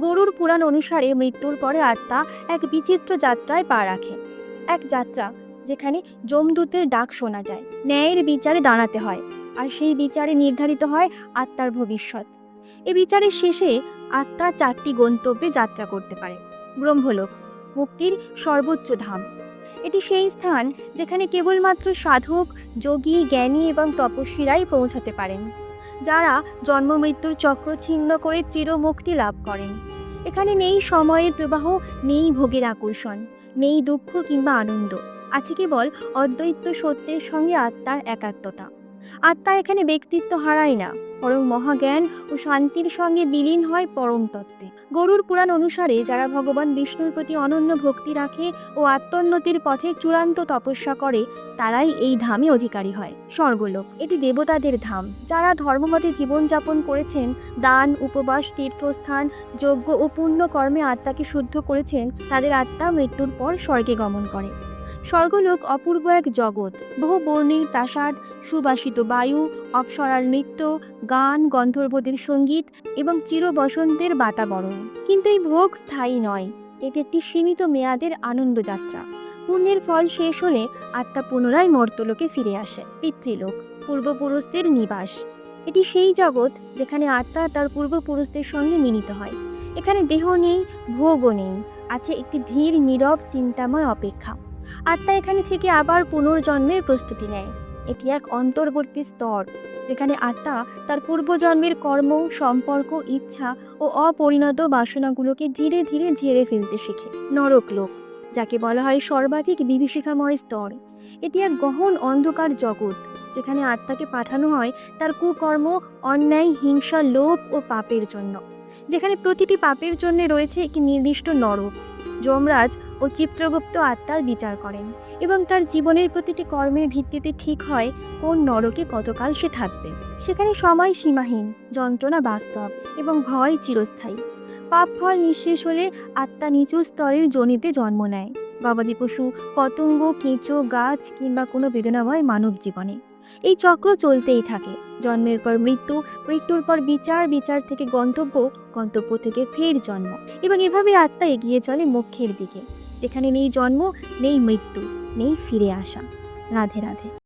গরুর পুরাণ অনুসারে মৃত্যুর পরে আত্মা এক বিচিত্র যাত্রায় পা রাখে। এক যাত্রা যেখানে যমদূতের ডাক শোনা যায়, ন্যায়ের বিচারে দাঁড়াতে হয় আর সেই বিচারে নির্ধারিত হয় আত্মার ভবিষ্যৎ। এ বিচারের শেষে আত্মা চারটি গন্তব্যে যাত্রা করতে পারে, ব্রহ্মলোক, মুক্তির সর্বোচ্চ ধাম। এটি সেই স্থান যেখানে কেবলমাত্র সাধক, যোগী, জ্ঞানী এবং তপস্বীরাই পৌঁছাতে পারেন। যারা জন্ম মৃত্যুর চক্র ছিন্ন করে চিরমুক্তি লাভ করেন। এখানে নেই সময়ের প্রবাহ, নেই ভোগের আকর্ষণ, নেই দুঃখ কিংবা আনন্দ। আছে কেবল অদ্বৈত সত্যের সঙ্গে আত্মার একাত্মতা। আত্মা এখানে ব্যক্তিত্ব হারায় না, বরং মহাজ্ঞান ও শান্তির সঙ্গে বিলীন হয় পরম তত্ত্বে। গরুর পুরাণ অনুসারে যারা ভগবান বিষ্ণুর প্রতি অনন্য ভক্তি রাখে ও আত্মোন্নতির পথে চূড়ান্ত তপস্যা করে, তারাই এই ধামে অধিকারী হয়, স্বর্গলোক। এটি দেবতাদের ধাম, যারা ধর্মমতে জীবনযাপন করেছেন, দান, উপবাস, তীর্থস্থান, যজ্ঞ ও পুণ্য কর্মে আত্মাকে শুদ্ধ করেছেন, তাদের আত্মা মৃত্যুর পর স্বর্গে গমন করে। স্বর্গলোক অপূর্ব এক জগৎ, বহু বর্ণির প্রাসাদ সুবাসিত বায়ু, অপ্সরার নৃত্য, গান, গন্ধর্বদের সংগীত এবং চির বসন্তের বাতাবরণ। কিন্তু এই ভোগ স্থায়ী নয়। এটি একটি সীমিত মেয়াদের আনন্দযাত্রা। পুণ্যের ফল শেষ হলে আত্মা পুনরায় মর্তলোকে ফিরে আসে, পিতৃলোক, পূর্বপুরুষদের নিবাস। এটি সেই জগৎ যেখানে আত্মা তার পূর্বপুরুষদের সঙ্গে মিলিত হয়। এখানে দেহ নেই, ভোগও নেই, আছে একটি ধীর, নীরব, চিন্তাময় অপেক্ষা। আত্মা এখানে থেকে আবার পুনর্জন্মের প্রস্তুতি নেয়। এটি এক অন্তর্বর্তী স্তর, যেখানে আত্মা তার পূর্বজন্মের কর্ম, সম্পর্ক, ইচ্ছা ও অপরিণত বাসনাগুলোকে ধীরে ধীরে ঝেড়ে ফেলতে শেখে। নরকলোক যাকে বলা হয় সর্বাধিক বিভীষিকাময় স্তর, এটি এক গহন অন্ধকার জগৎ, যেখানে আত্মাকে পাঠানো হয় তার কুকর্ম, অন্যায়, হিংসা, লোভ ও পাপের জন্য, যেখানে প্রতিটি পাপের জন্য রয়েছে একটি নির্দিষ্ট নরক। যমরাজ ও চিত্রগুপ্ত আত্মার বিচার করেন এবং তার জীবনের প্রতিটি কর্মের ভিত্তিতে ঠিক হয় কোন নরকে কতকাল সে থাকবে। সেখানে সময় সীমাহীন, যন্ত্রণা বাস্তব এবং ভয় চিরস্থায়ী। পাপ ফল নিঃশেষ হলে আত্মা নিচু স্তরের জনিতে জন্ম নেয়। গবাদি পশু, পতঙ্গ, কেঁচো, গাছ কিংবা কোনো বেদনাময় মানব জীবনে। এই চক্র চলতেই থাকে। জন্মের পর মৃত্যু, মৃত্যুর পর বিচার বিচার থেকে গন্তব্য গন্তব্য থেকে ফের জন্ম এবং এভাবে আত্মা এগিয়ে চলে মোক্ষের দিকে। যেখানে নেই জন্ম নেই মৃত্যু নেই ফিরে আসা। রাধে রাধে।